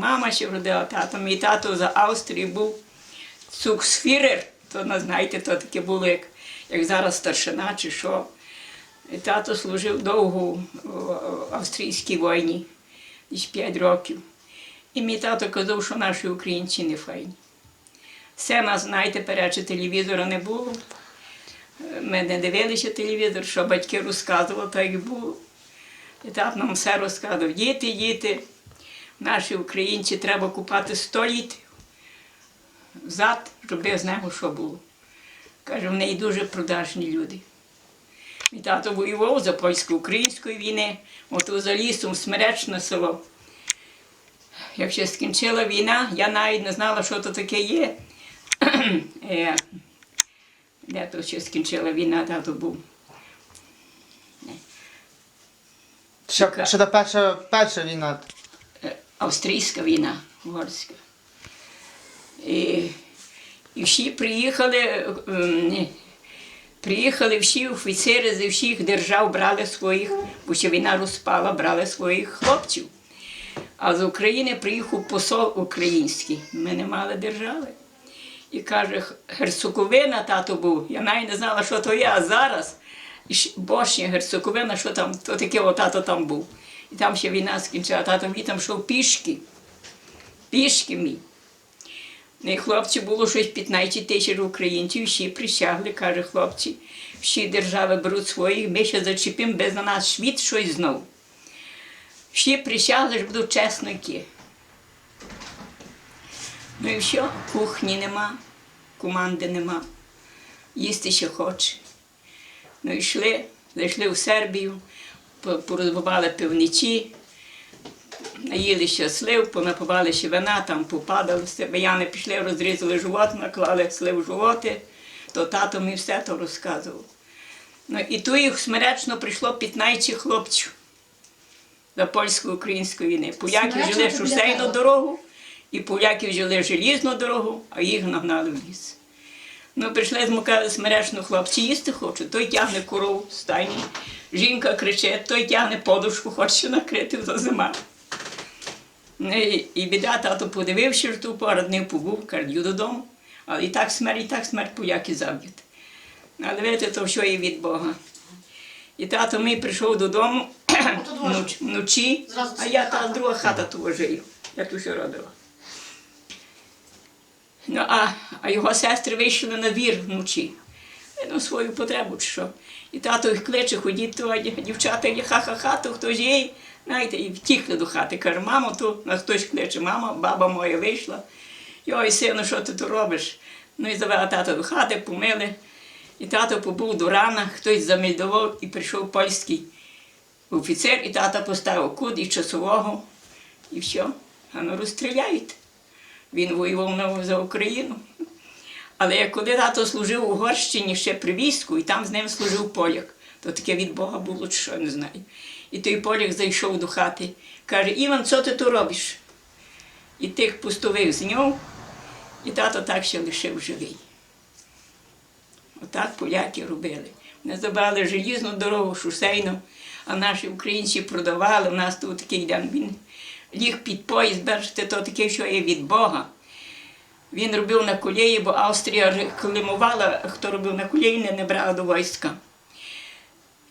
Мама ще родила тато. Мій тато з Австрії був цуксфірер. То ну, знаєте, то таке було як, як зараз старшина чи що. І тато служив довго в австрійській війні, десь 5 років. І мій тато казав, що наші українці не файні. Все нас, знаєте, перече телевізора не було. Ми не дивилися телевізор, що батьки розказували, так і було. І тато нам все розказував. Діти, діти, наші українці треба купати 100 літрів взад, щоб з нього що було. Каже, в неї дуже продажні люди. Мій тато воював за польсько-української війни, от за лісом смеречне село. Як ще скінчила війна, я навіть не знала, що то таке є. Е, Де то ще скінчила війна, тато був. Що, що та перша, перша війна? Австрійська війна, угорська. І, і всі приїхали, е, приїхали всі офіцери зі всіх держав, брали своїх, бо ще війна розпала, брали своїх хлопців. А з України приїхав посол український. Ми не мали держави. І каже, Герцоговина тато був. Я навіть не знала, що то є, а зараз Бошня, Герцоговина, що там, то таке о, тато там був. І там ще війна скінчила, тато мій там йшов пішки. Пішки мій. І хлопці було щось 15 тисяч українців, всі присягли, каже хлопці, всі держави беруть своїх, ми ще зачепимо без на нас світ щось знов. Всі присягли, що будуть чесники. Ну і все, кухні нема, команди нема, їсти ще хоче. Ну йшли, зайшли в Сербію, порозбивали пивничі, наїли ще слив, понапивали ще вина, там попадали, себеяни пішли, розрізали живот, наклали слив в животи, то тато мені все то розказував. Ну і ту їх смеречно прийшло 15 хлопців за польсько-української війни. Поляки жили шосейну дорогу, і поляки жили желізну дорогу, а їх нагнали в ліс. Ну, прийшли змукали смеречно хлопці їсти хочуть, той тягне корову стайні, жінка кричить, той тягне подушку, хоче накрити за зима. Ну, і, і біда, тато подивився, що ту пару днів побув, каже, додому. Але і так смерть, і так смерть поляки заб'ють. Але видите, то все і від Бога. І тато мій прийшов додому вноч- вночі, а я та друга хата тут жию. Я тут ще родила. Ну, а, а його сестри вийшли на двір вночі. Ну, свою потребу чи що. І тато їх кличе, ходіть то, дівчата є ха-ха-ха, то хтось є. Знаєте, і втікли до хати. Каже, мамо, то хтось кличе, мама, баба моя вийшла. Йой, сину, що ти тут робиш? Ну і завела тата до хати, помили. І тато побув до рана, хтось замельдував і прийшов польський офіцер, і тата поставив кут і часового, і все. А ну розстріляють. Він воював за Україну. Але коли тато служив у Угорщині ще при війську, і там з ним служив поляк, то таке від Бога було, що не знаю. І той поляк зайшов до хати, каже, Іван, що ти тут робиш? І тих пустових зняв, і тато так ще лишив живий. Отак поляки робили. Вони забрали желізну дорогу, шосейну, а наші українці продавали. У нас тут такий день він ліг під поїзд, бачите, то таке, що є від Бога. Він робив на колії, бо Австрія климувала, хто робив на колії, не, брала до війська.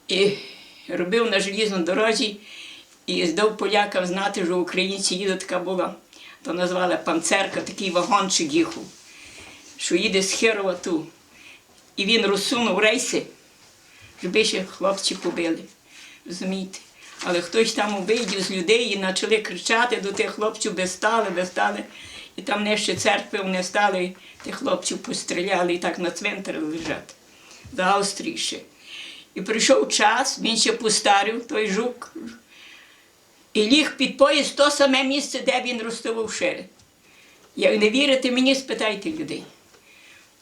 І робив на желізній дорозі і здав полякам знати, що українці їдуть, така була, то назвали панцерка, такий вагончик їхав, що їде з Херова ту. І він розсунув рейси, щоб ще хлопці побили. Розумієте? Але хтось там обидів з людей і почали кричати до тих хлопців, без стали, без стали. І там нижче церкви вони стали, тих хлопців постріляли і так на цвинтарі лежать. До Австрії ще. І прийшов час, він ще постарів, той жук, і ліг під поїзд то саме місце, де він розставив шири. Як не вірите мені, спитайте людей.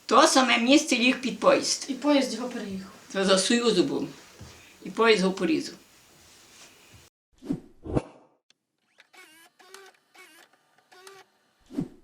То саме місце ліг під поїзд. І поїзд його переїхав. Це за Союзу був. І поїзд його порізав.